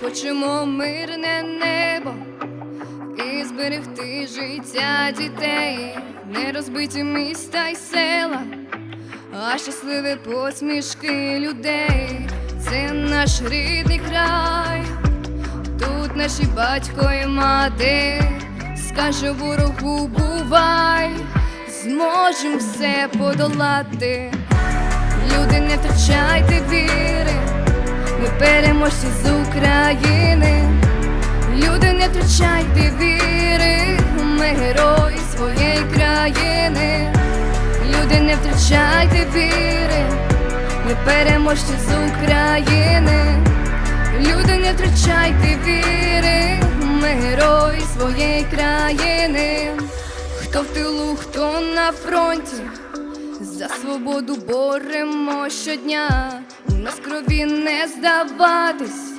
Хочемо мирне небо і зберегти життя дітей, не розбиті міста й села, а щасливі посмішки людей. Це наш рідний край, тут наші батько і мати, скаже ворогу бувай, зможем все подолати. Люди, не ми переможці з України. Люди, не втрачайте віри, ми герої своєї країни. Люди, не втрачайте віри, ми переможці з України. Люди, не втрачайте віри, ми герої своєї країни. Хто в тилу, хто на фронті. За свободу боремо щодня, у нас крові не здаватись,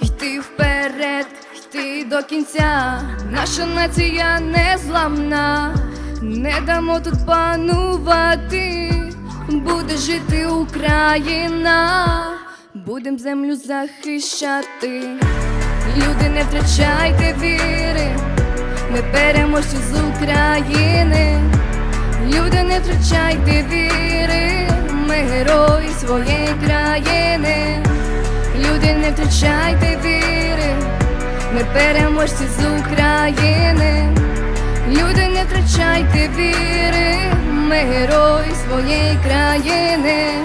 йти вперед, йти до кінця. Наша нація незламна, не дамо тут панувати, буде жити Україна, будем землю захищати. Люди, не втрачайте віри, ми переможці з України. Люди, не втрачайте віри, ми герої своєї країни. Люди, не втрачайте віри, ми переможці з України. Люди, не втрачайте віри, ми герої своєї країни.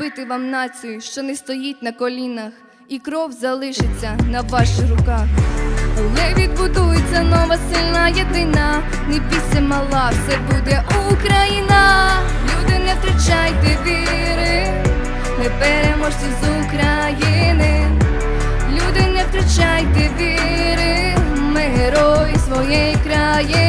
Не вам націю, що не стоїть на колінах, і кров залишиться на ваших руках. Але відбудується нова сильна єдина, не бійся мала, все буде Україна. Люди, не втрачайте віри, ми переможці з України. Люди, не втрачайте віри, ми герої своєї країни.